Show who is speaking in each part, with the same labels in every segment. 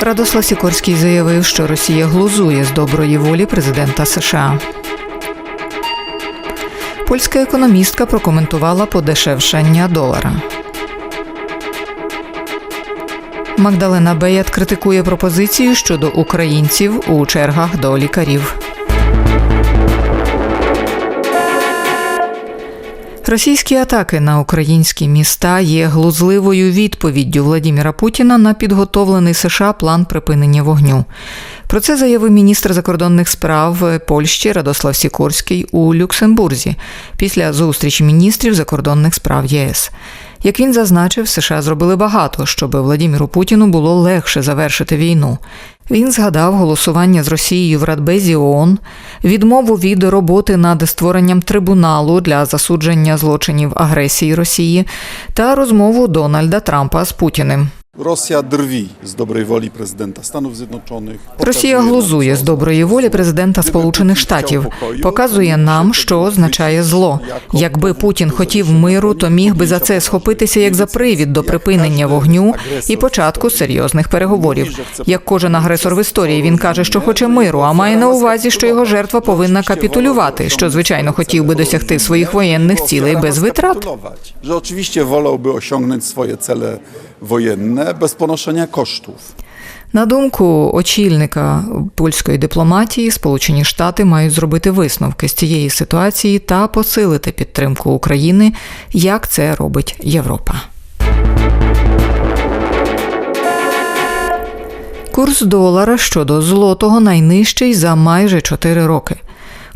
Speaker 1: Радослав Сікорський заявив, що Росія глузує з доброї волі президента США. Польська економістка прокоментувала подешевшання долара. Магдалена Беят критикує пропозицію щодо українців у чергах до лікарів. Російські атаки на українські міста є глузливою відповіддю Владіміра Путіна на підготовлений США план припинення вогню. Про це заявив міністр закордонних справ Польщі Радослав Сікорський у Люксембурзі після зустрічі міністрів закордонних справ ЄС. Як він зазначив, США зробили багато, щоб Владіміру Путіну було легше завершити війну. Він згадав голосування з Росією в Радбезі ООН, відмову від роботи над створенням трибуналу для засудження злочинів агресії Росії та розмову Дональда Трампа з Путіним.
Speaker 2: Rosja drwi z dobrej woli prezydenta Stanów Zjednoczonych.
Speaker 1: Росія глузує з доброї волі президента Сполучених Штатів, показує нам, що означає зло. Якби Путін хотів миру, то міг би за це схопитися як за привід до припинення вогню і початку серйозних переговорів. Як кожен агресор в історії, він каже, що хоче миру, а має на увазі, що його жертва повинна капітулювати, що звичайно хотів би досягти своїх воєнних цілей без витрат.
Speaker 2: Że oczywiście wolałby osiągnąć swoje cele wojenne bez ponoszenia kosztów.
Speaker 1: На думку очільника польської дипломатії, Сполучені Штати мають зробити висновки з цієї ситуації та посилити підтримку України, як це робить Європа. Курс долара щодо злотого найнижчий за майже 4 роки.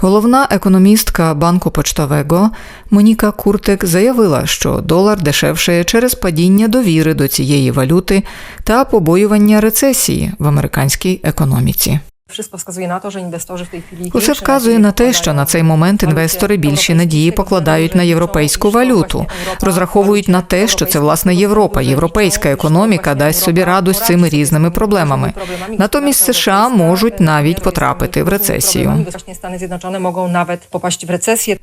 Speaker 1: Головна економістка банку Почтового Моніка Куртек заявила, що долар дешевшає через падіння довіри до цієї валюти та побоювання рецесії в американській економіці.
Speaker 3: Wszystko wskazuje na to, że inwestorzy w tej chwili.
Speaker 1: Усе вказує на те, що на цей момент інвестори більші надії покладають на європейську валюту, розраховують на те, що це власне Європа, європейська економіка дасть собі раду з цими різними проблемами. Натомість США можуть навіть потрапити в рецесію.
Speaker 3: Stany Zjednoczone mogą nawet popaść w recesję.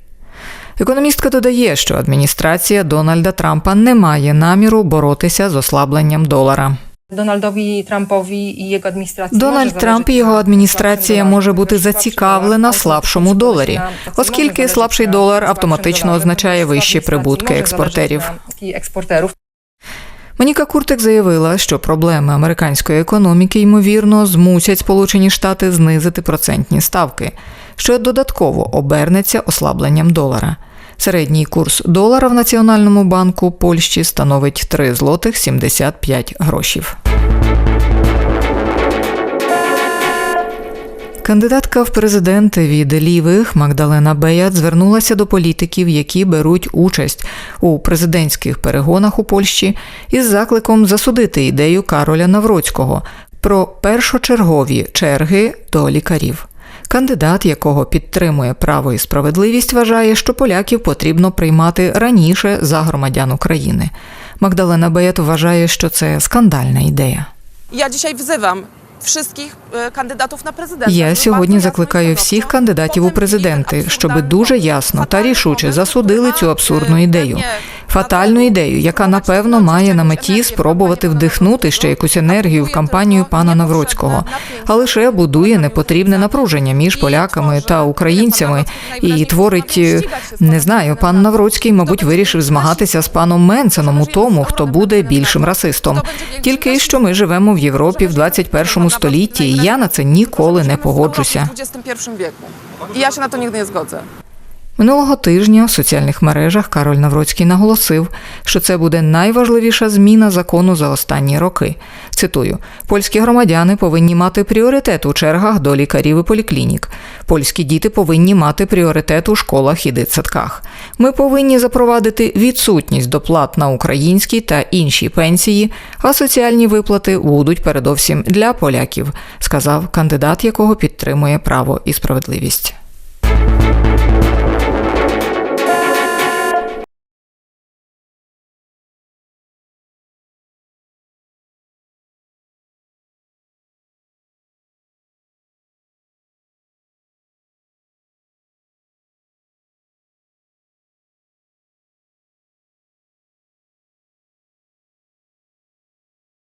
Speaker 1: Економістка додає, що адміністрація Дональда Трампа не має наміру боротися з ослабленням долара.
Speaker 3: Donaldowi Trumpowi i jego administracji.
Speaker 1: Дональд Трамп і його адміністрація може бути зацікавлена слабшому доларі, оскільки слабший долар автоматично означає вищі прибутки експортерів. Моніка Куртик заявила, що проблеми американської економіки ймовірно змусять Сполучені Штати знизити процентні ставки, що додатково обернеться ослабленням долара. Середній курс долара в Національному банку Польщі становить 3 злотих 75 грошів. Кандидатка в президенти від лівих Магдалена Беят звернулася до політиків, які беруть участь у президентських перегонах у Польщі, із закликом засудити ідею Кароля Навроцького про першочергові черги до лікарів. Кандидат, якого підтримує право і справедливість, вважає, що поляків потрібно приймати раніше за громадян України. Магдалена Беєт вважає, що це скандальна ідея.
Speaker 4: Я dzisiaj wzywam wszystkich e, kandydatów na prezydenta.
Speaker 1: Я сьогодні закликаю всіх кандидатів у президенти,
Speaker 4: jeden
Speaker 1: щоб дуже ясно та рішуче засудили цю абсурдну ідею. Фатальну ідею, яка напевно має на меті спробувати вдихнути ще якусь енергію в кампанію пана Навроцького, а лише будує непотрібне напруження між поляками та українцями. І творить е, не знаю. Пан Навроцький, мабуть, вирішив змагатися з паном Менсеном у тому, хто буде більшим расистом. Тільки що ми живемо в Європі в 21 столітті, і я на це ніколи не погоджуся.
Speaker 4: I ja się na to nigdy nie zgodzę.
Speaker 1: Минулого тижня в соціальних мережах Кароль Навроцький наголосив, що це буде найважливіша зміна закону за останні роки. Цитую: польські громадяни повинні мати пріоритет у чергах до лікарів і поліклінік. Польські діти повинні мати пріоритет у школах і дитсадках. Ми повинні запровадити відсутність доплат на українські та інші пенсії, а соціальні виплати будуть передовсім для поляків, сказав кандидат, якого підтримує право і справедливість.